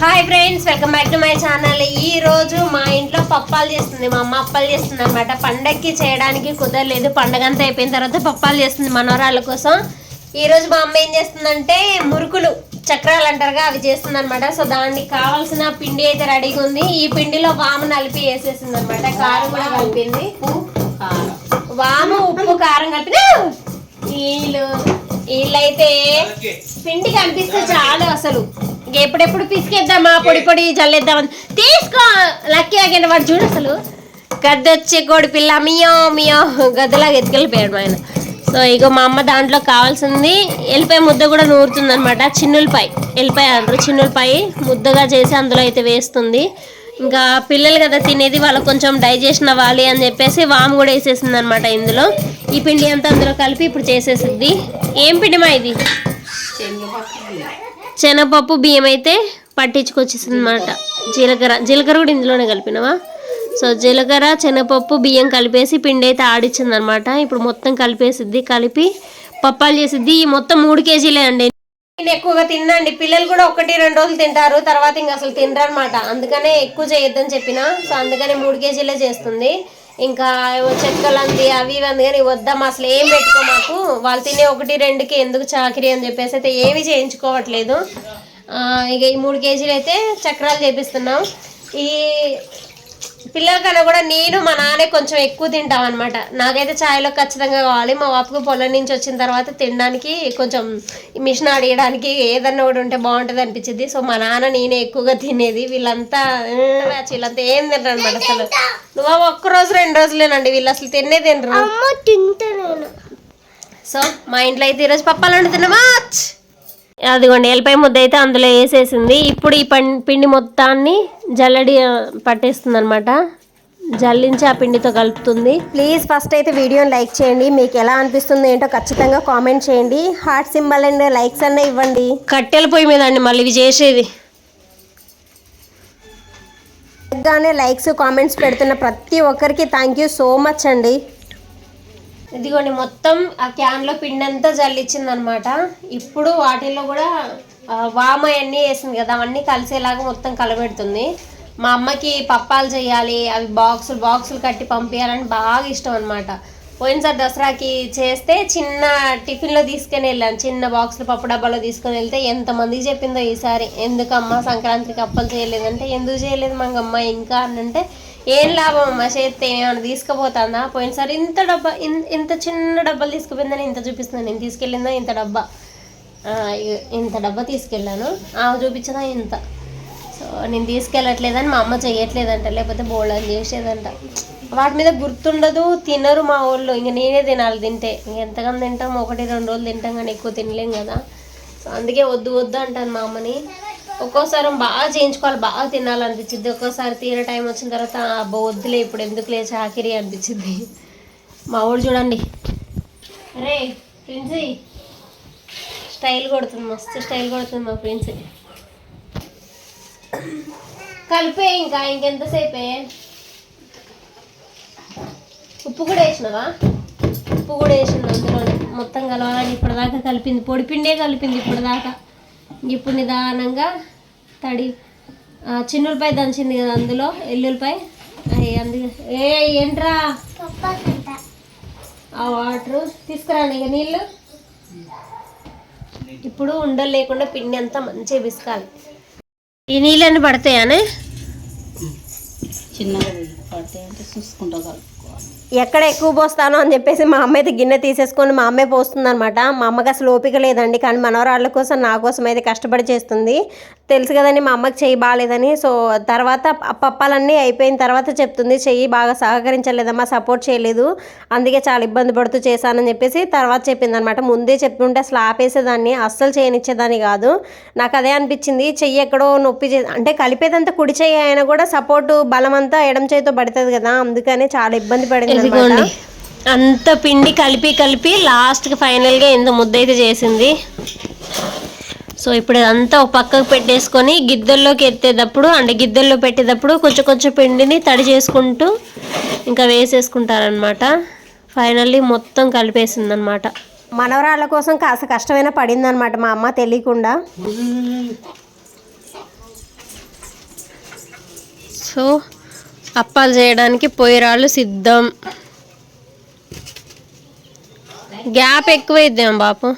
Hi friends welcome back to my channel ఈ రోజు మా ఇంట్లో పప్పాలు చేస్తుంది మా అమ్మ అప్పాలు చేస్తుంది అనమాట పండక్కి చేయడానికి కుదరలేదు. పండగ అంతా అయిపోయిన తర్వాత పప్పాలు చేస్తుంది మనవరాళ్ళ కోసం. ఈ రోజు మా అమ్మ ఏం చేస్తుందంటే మురుకులు చక్రాలు అంటారుగా అవి చేస్తుంది అనమాట సో దానికి కావాల్సిన పిండి అయితే రెడీగా ఉంది. ఈ పిండిలో వాము నలిపి వేసేసింది అనమాట కారం కూడా కలిపింది. వాము ఉప్పు కారం కలిపి వీళ్ళు వీళ్ళైతే పిండి కనిపిస్తే చాలు అసలు. ఎప్పుడెప్పుడు పిసికేద్దామా? పొడి పొడి చల్లేద్దామని తీసుకో లక్కీ ఆగిన వాడు చూడు అసలు. గద్దొచ్చే కోడి పిల్ల మియో మియో. గద్దలాగా ఎత్తుకెళ్ళిపోయాడు ఆయన. సో ఇగో మా అమ్మ దాంట్లో కావాల్సింది ఎల్లిపాయ ముద్ద కూడా నూరుతుంది అనమాట చిన్నులపాయ. ఎల్లిపాయ అంటారు చిన్నులపాయ ముద్దగా చేసి అందులో అయితే వేస్తుంది. ఇంకా పిల్లలు కదా తినేది వాళ్ళకి కొంచెం డైజెషన్ అవ్వాలి అని చెప్పేసి వాము కూడా వేసేసింది అనమాట ఇందులో. ఈ పిండి అంతా అందులో కలిపి ఇప్పుడు చేసేసిద్ది. ఏం పిండి మా ఇది శనగపప్పు బియ్యం అయితే పట్టించుకొచ్చేసింది అనమాట జీలకర్ర జీలకర్ర కూడా ఇందులోనే కలిపినవా? సో జీలకర్ర శనగపప్పు బియ్యం కలిపేసి పిండి అయితే ఆడిచ్చింది అనమాట ఇప్పుడు మొత్తం కలిపేసిద్ది కలిపి పప్పాలు చేసిద్ది. ఈ మొత్తం మూడు కేజీలే అండి. నేను ఎక్కువగా తినండి పిల్లలు కూడా ఒకటి రెండు రోజులు తింటారు. తర్వాత ఇంకా అసలు తినరు అనమాట అందుకనే ఎక్కువ చేయొద్దని చెప్పిన. సో అందుకనే మూడు కేజీలే చేస్తుంది. ఇంకా చెక్కలు చెక్కలంది అవి ఇవి అంది కానీ వద్దాం అసలు ఏం పెట్టుకో మాకు. వాళ్ళు తినే ఒకటి రెండుకి ఎందుకు చాకిరి అని చెప్పేసి అయితే ఏమీ చేయించుకోవట్లేదు. ఇక ఈ మూడు కేజీలు అయితే చక్రాలు చేపిస్తున్నాం. ఈ పిల్లలకన్నా కూడా నేను మా నాన్నే కొంచెం ఎక్కువ తింటాం అనమాట నాకైతే ఛాయ్లో ఖచ్చితంగా కావాలి. మా బాపుకు పొలం నుంచి వచ్చిన తర్వాత తినడానికి కొంచెం మిషన్ ఆడియడానికి ఏదన్నా కూడా ఉంటే బాగుంటుంది అనిపించింది సో మా నాన్న నేనే ఎక్కువగా తినేది. వీళ్ళంతా "ఏ, బ్యాచ్ వీళ్ళంతా ఏం తినరు అనమాట అసలు. నువ్వు ఒక్క రోజు రెండు రోజులేనండి. వీళ్ళు అసలు తినే తినరు. సో మా ఇంట్లో అయితే ఈరోజు పప్పాలు వండుతున్నామా అదిగోండి ఎల్లిపాయ ముద్ద అయితే అందులో వేసేసింది. ఇప్పుడు ఈ పిండి మొత్తాన్ని జల్లడి పట్టేస్తుంది అనమాట జల్లించి ఆ పిండితో కలుపుతుంది. ప్లీజ్ ఫస్ట్ అయితే వీడియోని లైక్ చేయండి. మీకు ఎలా అనిపిస్తుంది ఏంటో ఖచ్చితంగా కామెంట్ చేయండి. హార్ట్ సింబల్ అండ్ లైక్స్ అన్న ఇవ్వండి. కట్టెల పొయ్యి మీద అండి మళ్ళీ ఇవి చేసేది. గానే లైక్స్ కామెంట్స్ పెడుతున్న ప్రతి ఒక్కరికి థ్యాంక్ యూ సో మచ్ అండి. ఇదిగోండి మొత్తం ఆ క్యాన్లో పిండి అంతా జల్లిచ్చింది అనమాట ఇప్పుడు వాటిల్లో కూడా వామ అన్నీ వేసింది కదా అవన్నీ కలిసేలాగా మొత్తం కలబెడుతుంది. మా అమ్మకి పప్పాలు చేయాలి అవి బాక్సులు బాక్సులు కట్టి పంపించాలని బాగా ఇష్టం అనమాట పోయినసారి దసరాకి చేస్తే చిన్న టిఫిన్లో తీసుకొని వెళ్ళాను. చిన్న బాక్సులు పప్పు డబ్బాలో తీసుకొని వెళ్తే ఎంతమందికి చెప్పిందో ఈసారి. ఎందుకమ్మా సంక్రాంతికి అప్పలు చేయలేదంటే ఎందుకు చేయలేదు మంగమ్మ ఇంకా అని అంటే ఏం లాభం అమ్మ చేస్తే ఏమైనా తీసుకుపోతుందా? పోయినసారి ఇంత డబ్బా ఇంత చిన్న డబ్బాలు తీసుకుపోయిందని ఇంత చూపిస్తుంది నేను తీసుకెళ్ళిందా? ఇంత డబ్బా. ఇంత డబ్బా తీసుకెళ్ళాను. ఆమె చూపించదా ఇంత. సో నేను తీసుకెళ్ళట్లేదని మా అమ్మ చేయట్లేదంట లేకపోతే బోల్డ్ చేసేదంట. వాటి మీద గుర్తుండదు తినరు మా వాళ్ళు. ఇంక నేనే తినాలి తింటే. ఇంక ఎంతగానో తింటాం? ఒకటి రెండు రోజులు తింటాం కానీ ఎక్కువ తినలేం కదా. సో అందుకే వద్దు వద్దు అంటాను మా అమ్మని. ఒక్కోసారి బాగా చేయించుకోవాలి బాగా తినాలనిపించింది ఒక్కోసారి తీరే టైం వచ్చిన తర్వాత అబ్బా వద్దులే ఇప్పుడు ఎందుకులే చాకిరి అనిపించింది మా ఊడు చూడండి. అరే ప్రిన్సీ స్టైల్ కొడుతుంది మస్తు స్టైల్ కొడుతుంది మా ప్రిన్సీ కలిపే ఇంకా ఇంకెంతసేపే? ఉప్పు కూడా వేసినావా? ఉప్పు కూడా వేసింది అందులో మొత్తం కలవాలని ఇప్పటిదాకా కలిపింది. పొడి పిండే కలిపింది ఇప్పటిదాకా. ఇప్పుడు నిదానంగా తడి ఆ, చిన్నులపై దంచింది కదా అందులో అందు ఏ ఏంట్రా? ఆ వాటర్ తీసుకురాండి ఇక నీళ్ళు. ఇప్పుడు ఉండలు లేకుండా పిండి అంతా మంచిగా పిసకాలి ఈ నీళ్ళని పడతాయానే చిన్నగా పడితే అంటే చూసుకుంటా ఎక్కడ ఎక్కువ పోస్తానో అని చెప్పేసి మా అమ్మ అయితే గిన్నె తీసేసుకొని మా అమ్మే పోస్తుంది అనమాట మా అమ్మకి అసలు ఓపిక లేదండి కానీ మనవరాళ్ళ కోసం నా కోసం అయితే కష్టపడి చేస్తుంది. తెలుసు కదండి మా అమ్మకి చెయ్యి బాగాలేదని సో తర్వాత పప్పాలన్నీ అయిపోయిన తర్వాత చెప్తుంది చెయ్యి బాగా సహకరించలేదమ్మా సపోర్ట్ చేయలేదు. అందుకే చాలా ఇబ్బంది పడుతూ చేశానని చెప్పేసి తర్వాత చెప్పింది అనమాట ముందే చెప్పుకుంటే అసలు ఆపేసేదాన్ని అస్సలు చేయనిచ్చేదాన్ని కాదు. నాకు అదే అనిపించింది చెయ్యి ఎక్కడో నొప్పి చే అంటే కలిపేదంతా కుడి చెయ్యి అయినా కూడా సపోర్ట్ బలం అంతా ఎడం చేయితో పడుతుంది కదా అందుకనే చాలా ఇబ్బంది పడింది ఇదిగోండి అంత పిండి కలిపి కలిపి లాస్ట్కి ఫైనల్గా ఎంత ముద్ద అయితే చేసింది. సో ఇప్పుడు ఇదంతా ఒక పక్కకు పెట్టేసుకొని గిద్దెల్లోకి ఎత్తేటప్పుడు అంటే గిద్దెల్లో పెట్టేటప్పుడు కొంచెం కొంచెం పిండిని తడి చేసుకుంటూ ఇంకా వేసేసుకుంటారనమాట ఫైనల్లీ మొత్తం కలిపేసింది అనమాట మనవరాళ్ళ కోసం కాస్త కష్టమైన పడిందనమాట మా అమ్మ తెలియకుండా. సో అప్పాలు చేయడానికి పొయ్యిరాళ్ళు సిద్ధం. గ్యాప్ ఎక్కువ ఇద్దాం బాపు.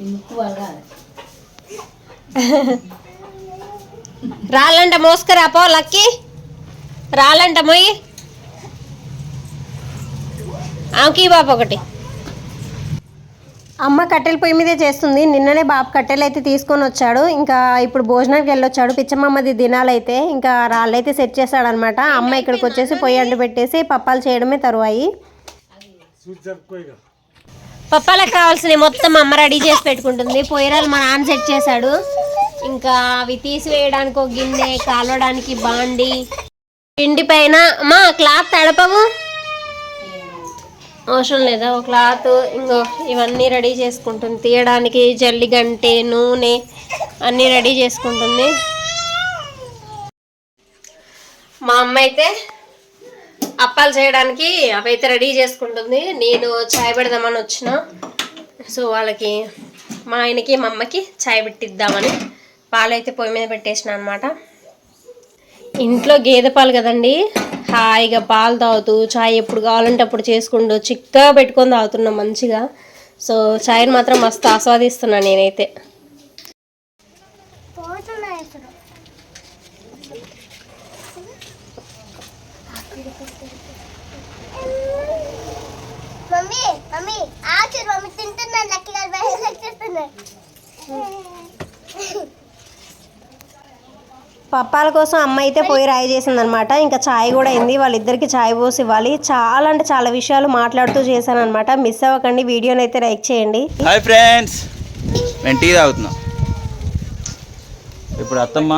ఈ రాళ్ళంట మోసుకురా పో లక్కి. రాళ్ళంట మొయ్యి. ఆమెకి బాపు ఒకటి. అమ్మ కట్టెల పొయ్యి మీదే చేస్తుంది. నిన్ననే బాబు కట్టెలు అయితే తీసుకొని వచ్చాడు. ఇంకా ఇప్పుడు భోజనానికి వెళ్ళొచ్చాడు. పిచ్చమ్మది దినాలైతే ఇంకా రాళ్ళైతే సెట్ చేశాడనమాట అమ్మ ఇక్కడికి వచ్చేసి పొయ్యి అంటు పెట్టేసి పప్పాలు చేయడమే తరువాయి. పప్పాలకు కావాల్సినవి మొత్తం అమ్మ రెడీ చేసి పెట్టుకుంటుంది. పొయ్యిరాలు మా నాన్న సెట్ చేశాడు. ఇంకా అవి తీసివేయడానికి ఒక గిన్నె కాలవడానికి బాండి. పిండి పైన అమ్మా క్లాత్ తడపవు. అవసరం లేదా? ఒక క్లాత్ ఇంకో ఇవన్నీ రెడీ చేసుకుంటుంది. తీయడానికి జల్లి గంటె నూనె అన్నీ రెడీ చేసుకుంటుంది. మా అమ్మ అయితే అప్పాలు చేయడానికి అవైతే రెడీ చేసుకుంటుంది. నేను చాయ్ పెడదామని వచ్చిన. సో వాళ్ళకి మా ఆయనకి మా అమ్మకి చాయ్ పెట్టిద్దామని పాలైతే పొయ్యి మీద పెట్టేసిన అనమాట ఇంట్లో గేదె పాలు కదండి? హాయిగా పాలు తాగుతూ చాయ్ ఎప్పుడు కావాలంటే అప్పుడు చేసుకుంటూ చిక్కగా పెట్టుకొని తాగుతున్నాం మంచిగా. సో చాయ్ని మాత్రం మస్తు ఆస్వాదిస్తున్నాను నేనైతే. మమ్మీ మమ్మీ మమ్మీ తింటున్నాను లక్కీ గారు చేస్తున్నాను పప్పాల కోసం అమ్మ అయితే పొయ్యి రాయి చేసిందనమాట. ఇంకా ఛాయ్ కూడా అయింది. వాళ్ళిద్దరికి ఛాయ్ పోసి ఇవ్వాలి. చాలా అంటే చాలా విషయాలు మాట్లాడుతూ చేశానమాట మిస్ అవ్వకండి. వీడియోని అయితే లైక్ చేయండి. హాయ్ ఫ్రెండ్స్ మేము టీ తాగుతున్నాం. ఇప్పుడు అత్తమ్మ.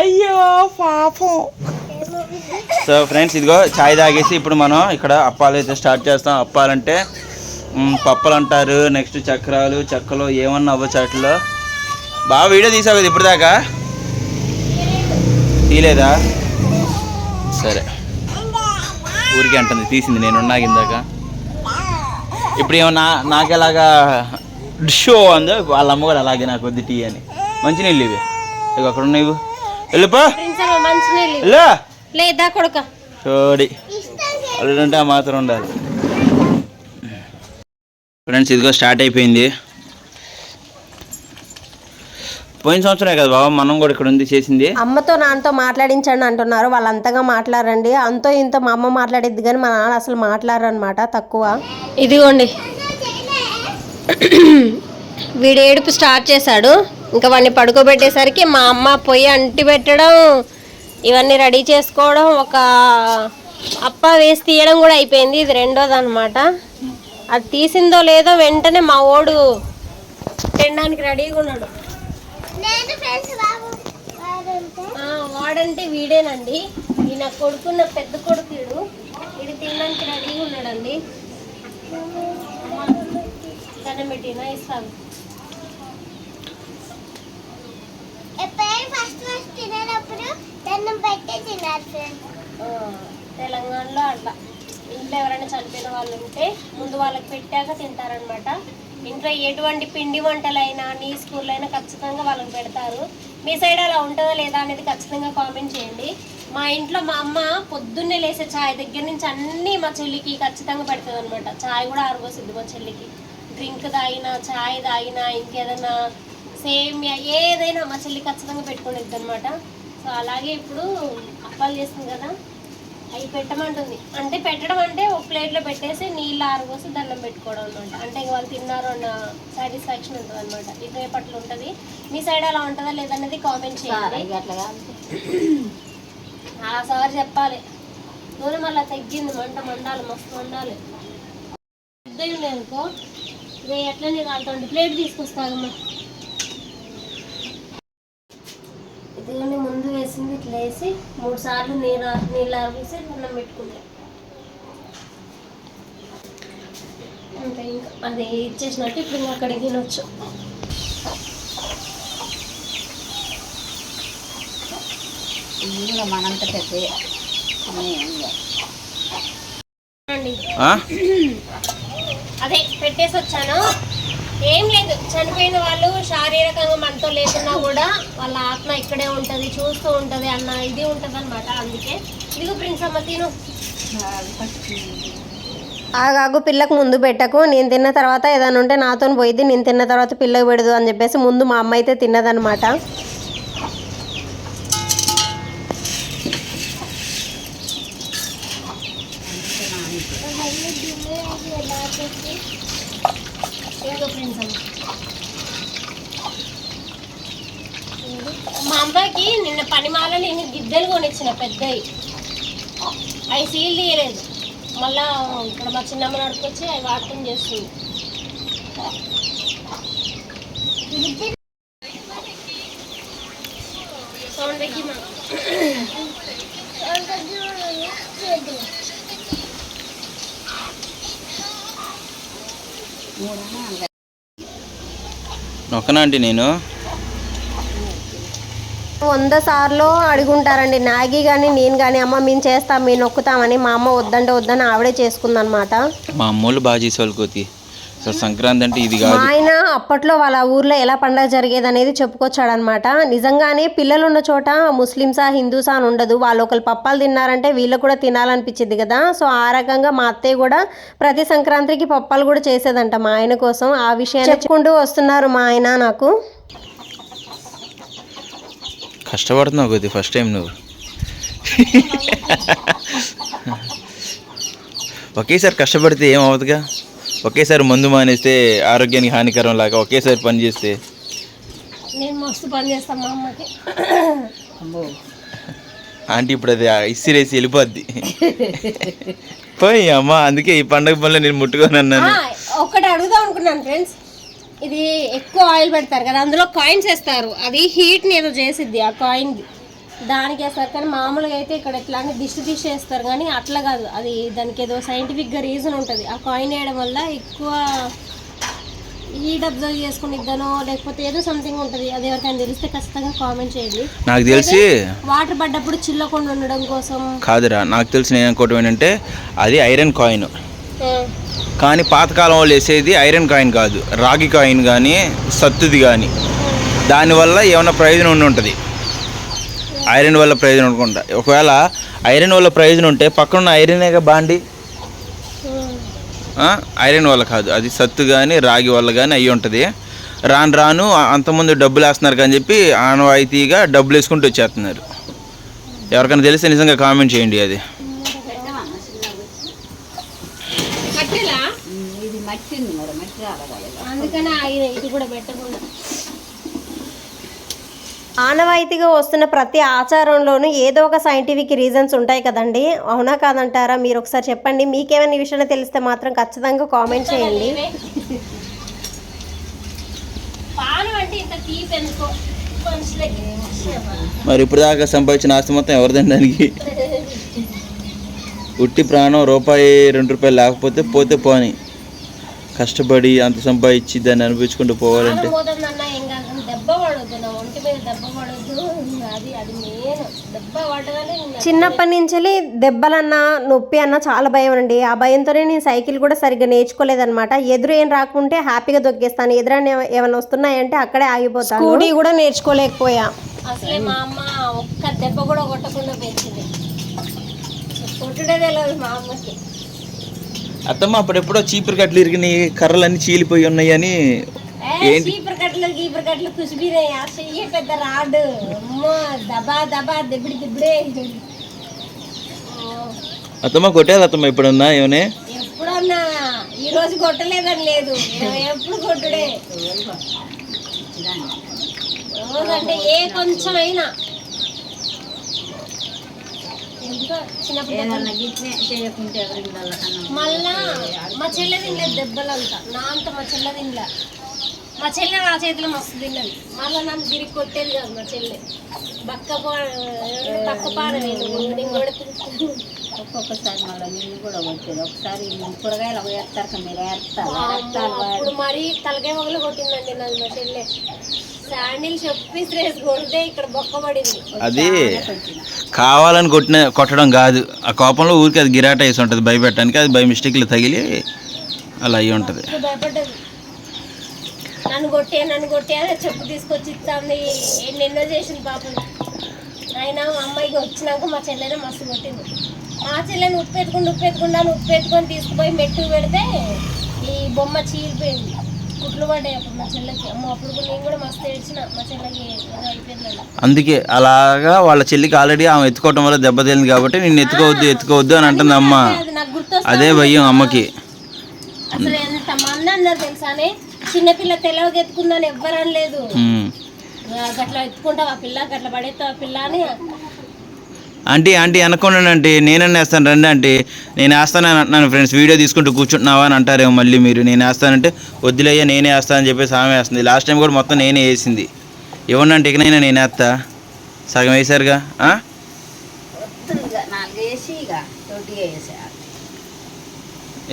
అయ్యో పాపం. సో ఫ్రెండ్స్ ఇదిగో చాయ్ తాగేసి ఇప్పుడు మనం ఇక్కడ అప్పాలు అయితే స్టార్ట్ చేస్తాం. అప్పాలంటే పప్పలు అంటారు నెక్స్ట్ చక్రాలు చెక్కలు ఏమన్నా అవ్వచ్చు వాటిలో బాగా వీడియో తీసావు కదా ఇప్పుడు దాకా తీలేదా సరే. ఊరికే అంటుంది తీసింది నేను ఉన్నా ఇందాక. ఇప్పుడు ఏమో నా నాకెలాగా షో అందో వాళ్ళ అమ్మ కూడా అలాగే నాకు వద్దు టీ అని. మంచి నీళ్ళు ఇవి. ఇక అక్కడ ఉన్నాయి వెళ్ళిపో లేదా కొడుక? చూడి అల్లుడంటే ఆ మాత్రం ఉండాలి. ఫ్రెండ్స్ ఇదిగో స్టార్ట్ అయిపోయింది. పోయిన సంవత్సరమే కదా బాబా మనం కూడా ఇక్కడ ఉంది చేసింది. అమ్మతో నాన్నతో మాట్లాడించండి అంటున్నారు. వాళ్ళు అంతగా మాట్లాడండి. అంతో ఇంతో మా అమ్మ మాట్లాడిద్ది కానీ మా నాన్న అసలు మాట్లాడరనమాట తక్కువ. ఇదిగోండి. వీడు ఏడుపు స్టార్ట్ చేశాడు. ఇంకా వాడిని పడుకోబెట్టేసరికి మా అమ్మ పొయ్యి అంటి పెట్టడం ఇవన్నీ రెడీ చేసుకోవడం ఒక అప్ప వేసి తీయడం కూడా అయిపోయింది. ఇది రెండోది అనమాట అది తీసిందో లేదో వెంటనే మా ఓడు తినడానికి రెడీగా ఉన్నాడు. వాడంటే? వీడేనండి. ఈయన కొడుకున్న పెద్ద కొడుకు వీడు ఇది తినడానికి రెడీగా ఉన్నాడండి. దండం పెట్టినా ఇస్తాను ఎప్పుడైనా ఫస్ట్ ఫస్ట్ తినేటప్పుడు దండం పెట్టి తినాలి ఫ్రెండ్స్ తెలంగాణలో అట్లా ఇంట్లో ఎవరైనా చనిపోయిన వాళ్ళు ఉంటే ముందు వాళ్ళకి పెట్టాక తింటారనమాట ఇంట్లో ఎటువంటి పిండి వంటలైనా నీ స్కూల్లో అయినా ఖచ్చితంగా వాళ్ళకి పెడతారు. మీ సైడ్ అలా ఉంటుందా లేదా అనేది ఖచ్చితంగా కామెంట్ చేయండి. మా ఇంట్లో మా అమ్మ పొద్దున్నే లేసే ఛాయ్ దగ్గర నుంచి అన్నీ మా చెల్లికి ఖచ్చితంగా పెడుతుంది అనమాట ఛాయ్ కూడా ఆరబోసిద్ది మా చెల్లికి. డ్రింక్ తాగినా ఛాయ్ తాగినా ఇంకేదైనా సేమియా ఏదైనా మా చెల్లి ఖచ్చితంగా పెట్టుకునేది అనమాట సో అలాగే ఇప్పుడు అప్పాలు చేస్తుంది కదా అవి పెట్టమంటుంది. అంటే పెట్టడం అంటే ఒక ప్లేట్లో పెట్టేసి నీళ్ళు ఆరబోసి దండం పెట్టుకోవడం అనమాట అంటే ఇంక వాళ్ళు తిన్నారు అన్న సాటిస్ఫాక్షన్ ఉంటుంది అనమాట ఇదే పట్ల ఉంటుంది. మీ సైడ్ అలా ఉంటుందా లేదనేది కామెంట్ అట్లా కాదు. ఆ సార్ చెప్పాలి. నూనె మళ్ళీ తగ్గింది మంట మండాలి మస్తు మండాలి. పెద్దవి అనుకో. ఇక ఎట్లనే కాలుతుంది ప్లేట్ తీసుకొస్తాగమ్మా ఇట్లనే ముందు వేసింది ఇట్లా వేసి మూడు సార్లు నీరు నీళ్ళు ఆగేసి అన్నం పెట్టుకుంటాం అంతే ఇంకా అది ఇచ్చేసినట్టు ఇప్పుడు ఇంకా అక్కడ తినొచ్చు. అదే పెట్టేసి వచ్చాను. ఏం లేదు. చనిపోయిన వాళ్ళు శారీరకంగా మనతో లేకున్నా కూడా వాళ్ళ ఆత్మ ఇక్కడే ఉంటుంది చూస్తూ ఉంటుంది అన్న ఇది ఉంటుంది అనమాట అందుకే. ఇదిగో ప్రిన్స్ అమ్మ తిను. ఆగాగు పిల్లకు ముందు పెట్టకు. నేను తిన్న తర్వాత ఏదైనా ఉంటే నాతో పోయింది నేను తిన్న తర్వాత పిల్లకు పెడదు అని చెప్పేసి ముందు మా అమ్మ అయితే తిన్నదనమాట మా అబ్బాయికి నిన్న పనిమాల పెద్దలు కొనిచ్చిన పెద్దవి అవి సీల్ తీయలేదు. మళ్ళా ఇక్కడ మా చిన్నమ్మ నడుకొచ్చి అవి వాడకం చేస్తుంది. సౌండ్ నొక్కనా నేను? వంద సార్లు అడుగుంటారండి. నాగి కానీ నేను కానీ అమ్మ మేము చేస్తాం మేము నొక్కుతామని మా అమ్మ వద్దంటే వద్దని ఆవిడే చేసుకుందనమాట మా అమ్మోళ్ళు బాగా చేసేవాళ్ళు కోతి అసలు సంక్రాంతి అంటే ఇది కాదు. ఆయన అప్పట్లో వాళ్ళ ఊర్లో ఎలా పండగ జరిగేది అనేది చెప్పుకొచ్చాడనమాట నిజంగానే పిల్లలు ఉన్న చోట ముస్లిమ్సా హిందూసా అని ఉండదు. వాళ్ళు ఒకరు పప్పాలు తిన్నారంటే వీళ్ళు కూడా తినాలనిపించింది కదా. సో ఆ రకంగా మా అత్తయ్య కూడా ప్రతి సంక్రాంతికి పప్పాలు కూడా చేసేదంట మా ఆయన కోసం. ఆ విషయాన్ని చెప్పుకుంటూ వస్తున్నారు మా ఆయన నాకు. కష్టపడుతున్నావు కొద్ది ఫస్ట్ టైం నువ్వు. ఒకేసారి కష్టపడితే ఏం అవ్వదుగా ఒకేసారి మందు మానేస్తే ఆరోగ్యానికి హానికరం లాగా ఒకేసారి పని చేస్తే. నేను మస్తు పని చేస్తాను మా అమ్మకి. అమ్మో. ఆంటీ ఇప్పుడు అది ఇసిరేసి వెళ్ళిపోద్ది. పోయి అమ్మ అందుకే ఈ పండగ పనులు నేను ముట్టుకొని అన్నాను ఒకటి అడుగుదాం అనుకున్నాను ఫ్రెండ్స్ ఇది ఎక్కువ ఆయిల్ పెడతారు కదా అందులో కాయిన్స్ వేస్తారు అది హీట్ని ఏదో చేసిద్ది ఆ కాయిన్ దానికి వేస్తారు కానీ మామూలుగా అయితే ఇక్కడ ఎట్లా అంటే దిష్టి దిష్టి వేస్తారు కానీ అట్లా కాదు. అది దానికి ఏదో సైంటిఫిక్గా రీజన్ ఉంటుంది. ఆ కాయిన్ వేయడం వల్ల ఎక్కువ హీట్ అబ్జర్వ్ చేసుకునిద్దనో లేకపోతే ఏదో సంథింగ్ ఉంటుంది. అది ఎవరికైనా తెలిస్తే ఖచ్చితంగా కామెంట్ చేయండి. నాకు తెలిసి వాటర్ పడ్డప్పుడు చిల్లకుండా ఉండడం కోసం. కాదురా నాకు తెలిసి నేను అనుకోవటం ఏంటంటే అది ఐరన్ కాయిన్ కానీ పాతకాలం వాళ్ళు వేసేది ఐరన్ కాయిన్ కాదు. రాగి కాయిన్ కానీ సత్తుది కానీ దానివల్ల ఏమైనా ప్రయోజనం ఉండి ఉంటుంది? ఐరన్ వల్ల ప్రయోజనం ఉండకుండా ఒకవేళ ఐరన్ వల్ల ప్రయోజనం ఉంటే పక్కన ఉన్న ఐరనేగా బాండి? ఐరన్ వల్ల కాదు. అది సత్తు కానీ రాగి వల్ల కానీ అయ్యి ఉంటుంది. రాను రాను అంతకుముందు డబ్బులు వేస్తున్నారు కానీ చెప్పి ఆనవాయితీగా డబ్బులు వేసుకుంటూ వచ్చేస్తున్నారు. ఎవరికైనా తెలిస్తే నిజంగా కామెంట్ చేయండి అది కట్టెలా ఉమ్, ఉంది మరి మట్టి రావాలి అందుకనే ఆగిన ఇది కూడా పెట్టకుండా ఆనవాయితీగా వస్తున్న ప్రతి ఆచారంలోనూ ఏదో ఒక సైంటిఫిక్ రీజన్స్ ఉంటాయి కదండి. అవునా కాదంటారా? మీరు ఒకసారి చెప్పండి. మీకేమైనా ఈ విషయంలో తెలిస్తే మాత్రం ఖచ్చితంగా కామెంట్ చేయండి. పానం అంటే ఇంత తీపి ఎందుకో? మనుషులకి మరి ఇప్పుడు దాకా సంపాదించిన ఆస్తి మొత్తం ఎవరిదండి దానికి? ఉట్టి ప్రాణం రూపాయి రెండు రూపాయలు లేకపోతే పోతే పోని. కష్టపడి అంత సంపాదించి దాన్ని అనిపించుకుంటూ పోవాలంటే? చిన్నప్పటి నుంచి దెబ్బలన్నా నొప్పి అన్న చాలా భయం అండి. ఆ భయంతోనే నేను సైకిల్ కూడా సరిగ్గా నేర్చుకోలేదన్నమాట. ఎదురు ఏం రాకుంటే హ్యాపీగా దొక్కేస్తాను. ఎదురని ఏమైనా వస్తున్నాయంటే అక్కడే ఆగిపోతాను. స్కూటీ కూడా నేర్చుకోలేకపోయా. అసలే మా అమ్మ ఒక్క దెబ్బ కూడా కొట్టకుండా పెంచింది కొట్టుడే తెలియదు మా అమ్మకి. అత్తమ్మ అప్పుడెప్పుడో చీపురు కట్టలు ఇరిగిన కర్రలన్నీ చీలిపోయి ఉన్నాయని ఏంటి? చీపురు కట్టలు గీపురు కట్టలు పెద్ద రాడు. దబా దబా దిబ్బడి దిబ్బడే. అత్తమ్మ కొట్టేది అత్తమ్మ ఇప్పుడున్నా ఏమనే? ఎప్పుడన్నా? ఈ రోజు కొట్టలేదని లేదు. ఎప్పుడు కొట్టుడే? రోజంటే ఏ కొంచెం అయినా ఎందుకో చిన్నప్పుడు ఏదన్నా గిట్నే చేయకుంటే ఎవరికి వాళ్ళకన్నా మళ్ళా మా చెల్లె తినలేదు దెబ్బలంతా. నా అంత మా చెల్లె తినలే. మా చెల్లె నా చేతిలో మస్తు తిన్నది. మళ్ళీ నన్ను తిరిగి కొట్టేది కాదు మా చెల్లె. బక్క పక్క పాడ నేను ఒక్కొక్కసారి మళ్ళీ నిన్ను కూడా వచ్చేది ఒకసారి కూరగాయలు వేస్తారు మీరు వేస్తారు మరీ తలకాయ మొగలు కొట్టిందండి నన్ను మా చెల్లె. శాండిల్ చెప్పి రేసి కొడితే ఇక్కడ బొక్క పడింది. అది కావాలని కొట్టిన కొట్టడం కాదు. ఆ కోపంలో ఊరికి అది గిరాట వేసి ఉంటుంది భయపెట్టడానికి. అది బై మిస్టేక్లో తగిలి అలా అయ్యి ఉంటుంది. భయపడ్డది. నన్ను కొట్టే నన్ను కొట్టే చెప్పు తీసుకొచ్చి ఇస్తాంది. ఎన్నెన్నో చేసింది పాపం. అయినా మా అమ్మాయికి వచ్చినాక మా చెల్లెనే మస్తు కొట్టింది. మా చెల్లెని ఉప్పు ఎత్తుకుంటూ ఉప్పు ఎత్తుకుండా ఉప్పు ఎత్తుకొని తీసుకుపోయి మెట్టు పెడితే ఈ బొమ్మ చీలిపోయింది. కుట్లు పడ్డాయి అప్పుడు మా చెల్లెకి. అమ్మ అప్పుడు కూడా నేను కూడా మస్తు ఏడ్చిన. మా చెల్లెకి ఏదో అయిపోయింది అలా అందుకే అలాగా వాళ్ళ చెల్లికి ఆల్రెడీ ఆమె ఎత్తుకోవటం వల్ల దెబ్బతింది కాబట్టి నేను ఎత్తుకోవద్దు ఎత్తుకోవద్దు అని అంటుంది అమ్మ. అది నాకు గుర్తొస్తా అదే భయం అమ్మకి. అసలు ఎంత మంది అన్నారు తెలుసానే చిన్నపిల్ల తెలవకి ఎత్తుకుందని ఉమ్. గట్లా ఎత్తుకుంటావు ఆ పిల్ల గట్ల పడేస్తావు ఆ పిల్ల అని. ఆంటీ ఆంటీ అనుకోండి ఆంటీ నేనన్నా వేస్తాను రండి ఆంటీ. నేను వేస్తాను అని అంటున్నాను ఫ్రెండ్స్. వీడియో తీసుకుంటూ కూర్చుంటున్నావా అని అంటారేమో మళ్ళీ మీరు. నేను వేస్తానంటే వద్దులయ్యా నేనే వేస్తానని చెప్పేసి ఆమె వేస్తుంది. లాస్ట్ టైం కూడా మొత్తం నేనే వేసింది. ఇవ్వండి అంటే ఇకనైనా నేను వేస్తా. సగం వేశారుగా ఆ? వస్తుంది నాలుగు వేసి ఇక తోటి వేసేయాలి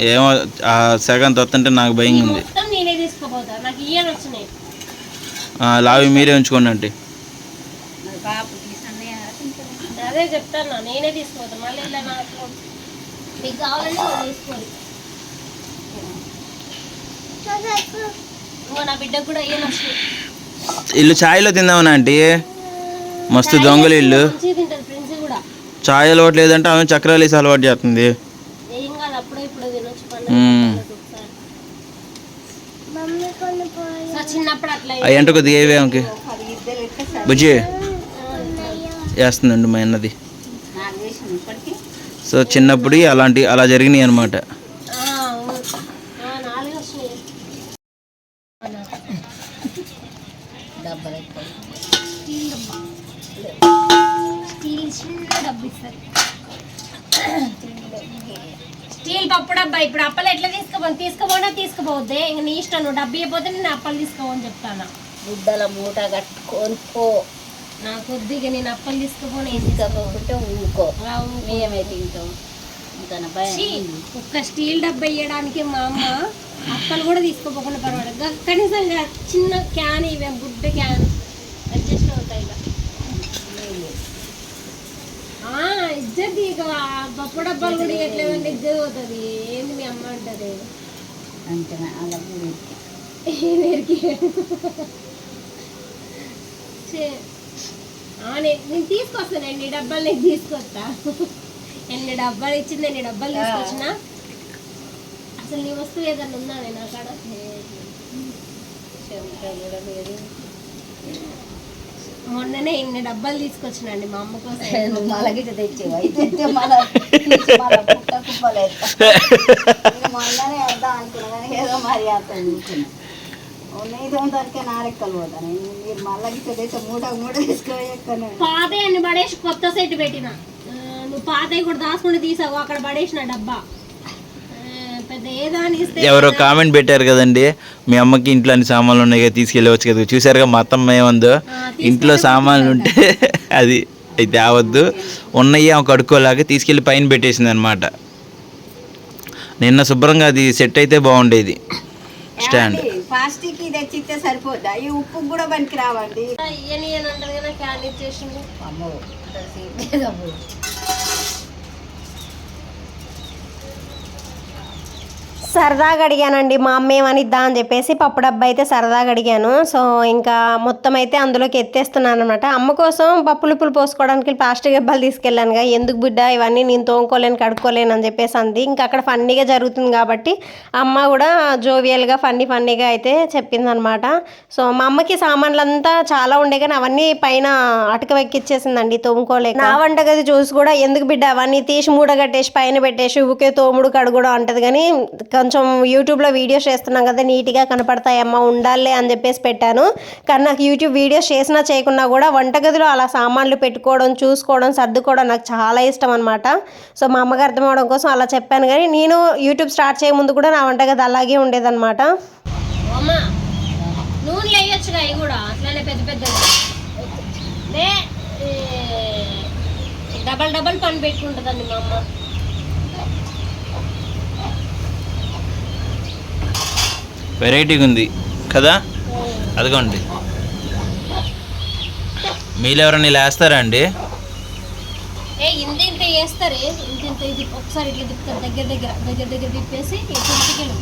ఏమో ఆ సగం తొత్తంటే నాకు భయంగా ఉంది. మొత్తం నేనే తీసుకుపోతా. నాకు ఇయ్యని వచ్చినాయి ఆ, లావి మీరే ఉంచుకోండి తీసండి అదే చెప్తాను నేనే తీసుకుపోతా మళ్ళీ ఇలా నాకు మీకు కావాలంటే నువ్వు తీసుకోవాలి ఇంకో నా బిడ్డకు కూడా ఇయ్యని వచ్చినాయి ఇల్లు ఛాయ్లో తిందామని ఆంటీ? మస్తు దొంగలు ఇల్లు. మంచిగా తింటుంది ఫ్రెండ్స్ కూడా. ఛాయ్ అలవాటు లేదంటే ఆమె చక్రాలు వేసి అలవాటు చేస్తుంది. ఏం కాదు అప్పుడే ఇప్పుడు తినొచ్చు మ్మ్. పండుగ సో చిన్నప్పుడు అట్లా అవి అంటే కొద్దిగా ఏవే ఆమెకి. బుజ్జి. వేస్తుందండి మా అన్నది. సో చిన్నప్పుడు అలాంటి అలా జరిగినాయి అనమాట స్టీల్ పప్పు డబ్బా ఇప్పుడు అప్పలు ఎట్లా తీసుకోపోను తీసుకోపోనా తీసుకుపోవద్దే. ఇంక నీ ఇష్టం నువ్వు డబ్బు ఇవ్వకపోతే నేను అప్పలు తీసుకోవని చెప్తాను? గుడ్డల మూట కట్టుకొని పో. నాకు కొద్దిగా నేను అప్పలు తీసుకోపోను తీసుకోకుంటే ఊకో. మేమే తింటాం. ఒక్క స్టీల్ డబ్బా ఇవ్వడానికి మా అమ్మ అప్పలు కూడా తీసుకోపోకుండా పర్వాలేదు కనీసం చిన్న క్యాన్ ఇవే గుడ్డ క్యాన్. అడ్జస్ట్ అవుతాయి ఇజ్జత్ ఇక పప్పు డబ్బాలు కూడా ఇవ్వట్లేదంటే ఇజ్జత్ పోతుంది. ఏంది మీ అమ్మ అంటది? అంటే అలా వీరికి. ఆ, నేను తీసుకొస్తాను. ఎన్ని డబ్బాలు నేను తీసుకొస్తా? ఎన్ని డబ్బాలు ఇచ్చింది ఎన్ని డబ్బాలు తీసుకొచ్చిన? అసలు నీ వస్తువు ఏదన్నా ఉందా నేను అక్కడ మొన్ననే ఇన్ని డబ్బాలు తీసుకొచ్చినండి మా అమ్మ కోసం. తెచ్చేవా? కుప్పలేదు మొన్ననే వద్దాం అనుకున్నా కానీ ఏదో మరి అంత అనుకున్నా నీతో దానికే నారెక్కలు పోతాను. మీరు మళ్ళీ గిట్ట తెచ్చే మూట మూట తీసుకోవాలి పాత అన్ని పడేసి కొత్త సెట్ పెట్టిన. నువ్వు పాతవి కూడా దాచుకుని తీసావు అక్కడ పడేసిన డబ్బా. ఎవరో కామెంట్ పెట్టారు కదండి మీ అమ్మకి ఇంట్లో అన్ని సామాన్లు ఉన్నాయి కదా తీసుకెళ్ళవచ్చు కదా. చూసారుగా మా అత్తమ్మ ఏముందో ఇంట్లో సామాన్లు ఉంటే అది అయితే తేవద్దు ఉన్నాయి ఆమె కడుక్కోలాగా తీసుకెళ్ళి పైన పెట్టేసింది అనమాట నిన్న శుభ్రంగా అది సెట్ అయితే బాగుండేది. స్టాండ్ ప్లాస్టిక్ తెచ్చిస్తే సరిపోద్దా? ఈ ఉప్పు కూడా పనికి రావండి ఇయని అని అంటారు కదా క్యాన్ ఇచ్చేసింది అమ్మో. సరదాగా అడిగానండి మా అమ్మ ఏమనిద్దా? అని చెప్పేసి పప్పు డబ్బా అయితే సరదాగా అడిగాను. సో ఇంకా మొత్తం అయితే అందులోకి ఎత్తేస్తున్నాను అనమాట అమ్మ కోసం పప్పులుప్పులు పోసుకోవడానికి ప్లాస్టిక్ డబ్బాలు తీసుకెళ్ళానుగా. ఎందుకు బిడ్డ? ఇవన్నీ నేను తోముకోలేను కడుక్కోలేను అని చెప్పేసి అంది. ఇంకా అక్కడ ఫన్నీగా జరుగుతుంది కాబట్టి అమ్మ కూడా జోవియల్గా ఫన్నీ ఫన్నీగా అయితే చెప్పిందనమాట సో మా అమ్మకి సామాన్లంతా చాలా ఉండే కానీ అవన్నీ పైన అటక వెక్కిచ్చేసిందండి తోముకోలేక. నా వంటగది చూసి కూడా ఎందుకు బిడ్డ? అవన్నీ తీసి మూడగట్టేసి పైన పెట్టేసి ఊకే తోముడు కడుగుడు అంటది కానీ కొంచెం యూట్యూబ్లో వీడియోస్ చేస్తున్నాం కదా నీట్గా కనపడతాయమ్మా ఉండాలి అని చెప్పేసి పెట్టాను. కానీ నాకు యూట్యూబ్ వీడియోస్ చేసినా చేయకున్నా కూడా వంటగదిలో అలా సామాన్లు పెట్టుకోవడం చూసుకోవడం సర్దుకోవడం నాకు చాలా ఇష్టం అనమాట సో మా అమ్మగారు అర్థం అవడం కోసం అలా చెప్పాను. కానీ నేను యూట్యూబ్ స్టార్ట్ చేయ ముందు కూడా నా వంటగది అలాగే ఉండేదన్నమాట నూనె వేయొచ్చుగా కూడా అట్లానే పెద్ద పెద్ద డబల్ డబల్ పని పెట్టుకుంటుందండి మా అమ్మ. వెరైటీగా ఉంది. కదా? అదిగోండి. మీరు ఎవరైనా ఇలా వేస్తారా అండి? ఏ ఇంత ఇంత వేస్తారే. ఇంత ఇంత ఇది ఒకసారి ఇట్లా తిప్పుతారు. దగ్గర దగ్గర దగ్గర దగ్గర తిప్పేసి చిటికెలు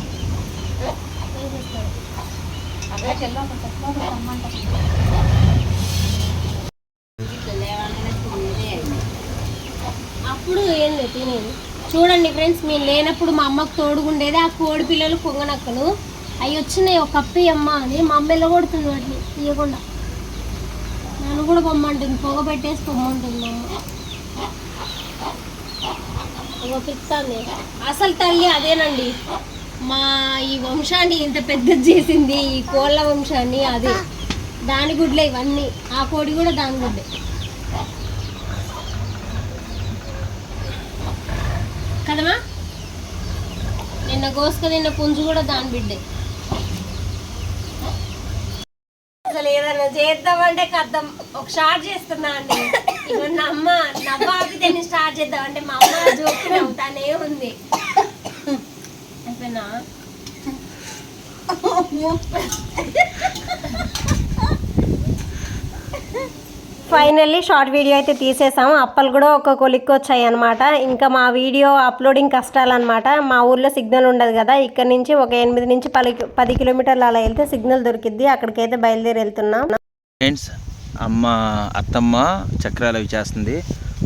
అప్పుడు ఏం లేదు తినేది. చూడండి ఫ్రెండ్స్ మేము లేనప్పుడు మా అమ్మకు తోడుగుండేది ఆ కోడి పిల్లలు పొంగనక్కలు అవి వచ్చినాయి ఒక కప్పి అమ్మ అని మా అమ్మ వెళ్ళగొడుతుంది వాటిని తీయకుండా నన్ను కూడా పొమ్మంటుంది పొగ పెట్టేసి పొమ్మంటుంది అమ్మ. ఒక పిస్తాంది అసలు తల్లి అదేనండి. మా ఈ వంశాన్ని ఇంత పెద్దది చేసింది ఈ కోళ్ళ వంశాన్ని అదే. దాని గుడ్లే ఇవన్నీ. ఆ కోడి కూడా దాని గుడ్లే. కదమా నిన్న కోసుక నిన్న పుంజు కూడా దాని బిడ్డే. అసలు ఏదైనా చేద్దామంటే కద్దాం. ఒక స్టార్ట్ చేస్తున్నా అండి. ఇవన్న అమ్మ నవ్వ ఆపితే నేను స్టార్ట్ చేద్దాం. అంటే మా అమ్మ జోకి నవ్వుతానే ఉంది. అయిపోయినా? ఫైనల్లీ షార్ట్ వీడియో అయితే తీసేసాము. అప్పలు కూడా ఒక కొలిక్కి వచ్చాయి అనమాట ఇంకా మా వీడియో అప్లోడింగ్ కష్టాలు అనమాట మా ఊర్లో సిగ్నల్ ఉండదు కదా. ఇక్కడ నుంచి ఒక ఎనిమిది నుంచి పది పది కిలోమీటర్లు అలా వెళ్తే సిగ్నల్ దొరికిద్ది. అక్కడికైతే బయలుదేరి వెళ్తున్నాం. ఫ్రెండ్స్ అమ్మ అత్తమ్మ చక్రాలు అవి చేస్తుంది.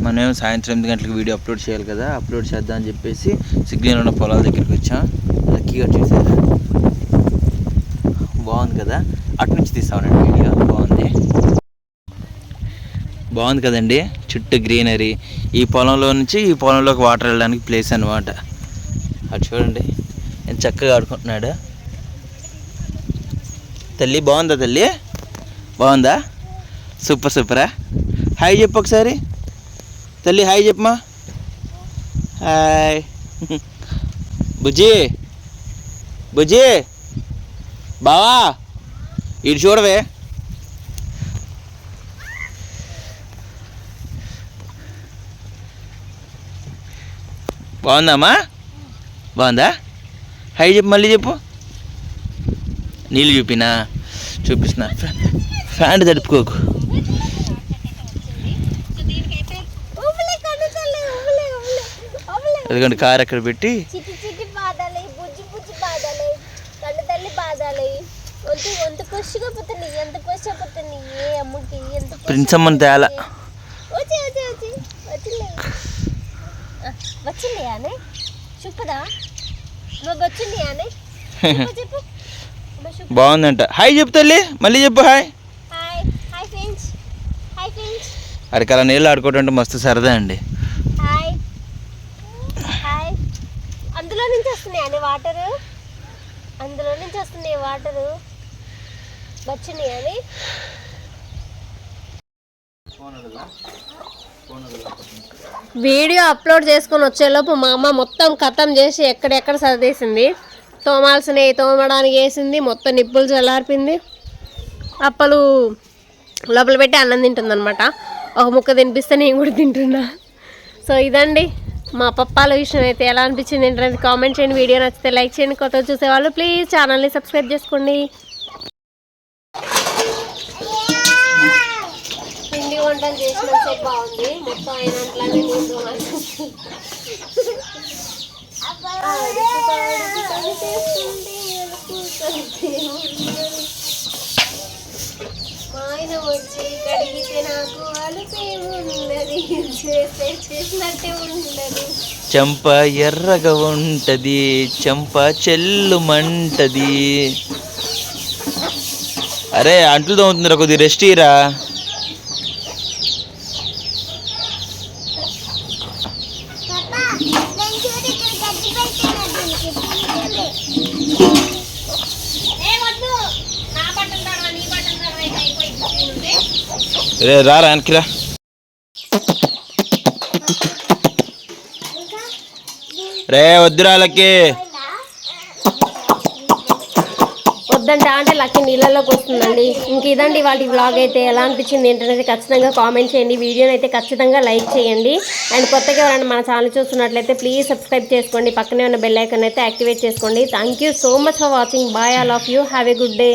మనం సాయంత్రం ఎనిమిది గంటలకు వీడియో అప్లోడ్ చేయాలి కదా. అప్లోడ్ చేద్దాం అని చెప్పేసి సిగ్నల్ ఉన్న పొలాల దగ్గరికి వచ్చాం. లక్కీగా చూసారా? బాగుంది కదా? అటు నుంచి తీస్తామండి వీడియో బాగుంది. బాగుంది కదండి. చుట్టూ గ్రీనరీ. ఈ పొలంలో నుంచి ఈ పొలంలోకి వాటర్ వెళ్ళడానికి ప్లేస్ అనమాట అటు చూడండి. ఎంత చక్కగా ఆడుకుంటున్నాడు. తల్లి బాగుందా తల్లి? బాగుందా? సూపర్ సూపరా. హాయ్ చెప్పు ఒకసారి. తల్లి హాయ్ చెప్పమా హాయ్ బుజ్జి. బుజ్జి. బావా. ఇటు చూడవే. బాగుందామా బాగుందా? హై చెప్పు మళ్ళీ చెప్పు. నీళ్ళు చూపినా? చూపిస్తున్నా. ఫ్యా- ఫ్యాన్ తడుపుకోకు. ఎందుకంటే కారు అక్కడ పెట్టి చిటి తేలా బాధాలి బుజ్జి బుజ్జి బాధాలి కన్ను తల్లి బాధాలి ఒంటి ఒంత పొష్గా పోతుంది ఎంత పొష్గా పోతుంది ఏ అమ్మకి ఎంత ప్రిన్స్ అమ్మని తేలా వచ్చి వచ్చి వచ్చి వచ్చింది వచ్చింది అనే చూపదా నువ్వు వచ్చింది అనే చెప్పు చెప్పు అమ్మ చెప్పు. బాగుందంట. హాయ్ చెప్పు తల్లి. మళ్ళీ చెప్పు hi hi hi friends hi friends అరకల నీళ్ళు ఆడుకోవటం అంటే మస్తు సరదా అండి. హాయ్ హాయ్ అందులో నుంచి వస్తున్నాయి అని వాటరు? అందులో నుంచి వస్తున్నాయి వాటరు? వచ్చినాయి అని వీడియో అప్లోడ్ చేసుకొని వచ్చేలోపు మా అమ్మ మొత్తం కథం చేసి ఎక్కడెక్కడ సర్దేసింది. తోమాల్సినవి తోమడానికి వేసింది మొత్తం నిప్పులు చల్లార్పింది. అప్పలు లోపల పెట్టి అన్నం తింటుందన్నమాట. ఒక ముక్క తినిపిస్తే నేను కూడా తింటున్నా. సో ఇదండి మా పప్పాల విషయం అయితే ఎలా అనిపించింది ఏంటనేది కామెంట్ చేయండి. వీడియో నచ్చితే లైక్ చేయండి. కొత్త చూసేవాళ్ళు ప్లీజ్ ఛానల్ని సబ్స్క్రైబ్ చేసుకోండి. పిండి వంటలు చేసినంత బాగుంది. మొత్తం అయినట్లనే ఆయన వచ్చి కడిగితే నాకు అలుపేమున్నది చేస్తే చేసినట్టే ఉండదు చెంప ఎర్రగా ఉంటది చెంప చెల్లుమంటది. అరే అంట్లు తోముతుందిరా కొద్ది రెస్ట్ ఇరా నేను చూడు ఇక్కడ గడ్డి పెడుతున్నా దీనికి పీకుతుంది. ఏ వద్దు నా బట్టలు తడవ నీ బట్టలు తడవ ఇక అయిపోయింది రే రారా వెనక్కిరా రే. వద్దురాలకి వద్దంటే అంటే లక్కీ నీళ్ళలోకి వస్తుందండి. ఇంక ఇదండి వాటి వ్లాగ్ అయితే ఎలా అనిపించింది ఏంటనేది ఖచ్చితంగా కామెంట్ చేయండి. వీడియోని అయితే ఖచ్చితంగా లైక్ చేయండి. అండ్ కొత్తగా ఎవరైనా మన ఛానల్ చూస్తున్నట్లయితే ప్లీజ్ సబ్స్క్రైబ్ చేసుకోండి. పక్కనే ఉన్న బెల్ అయితే యాక్టివేట్ చేసుకోండి. Thank you so much for watching bye all of you have a good day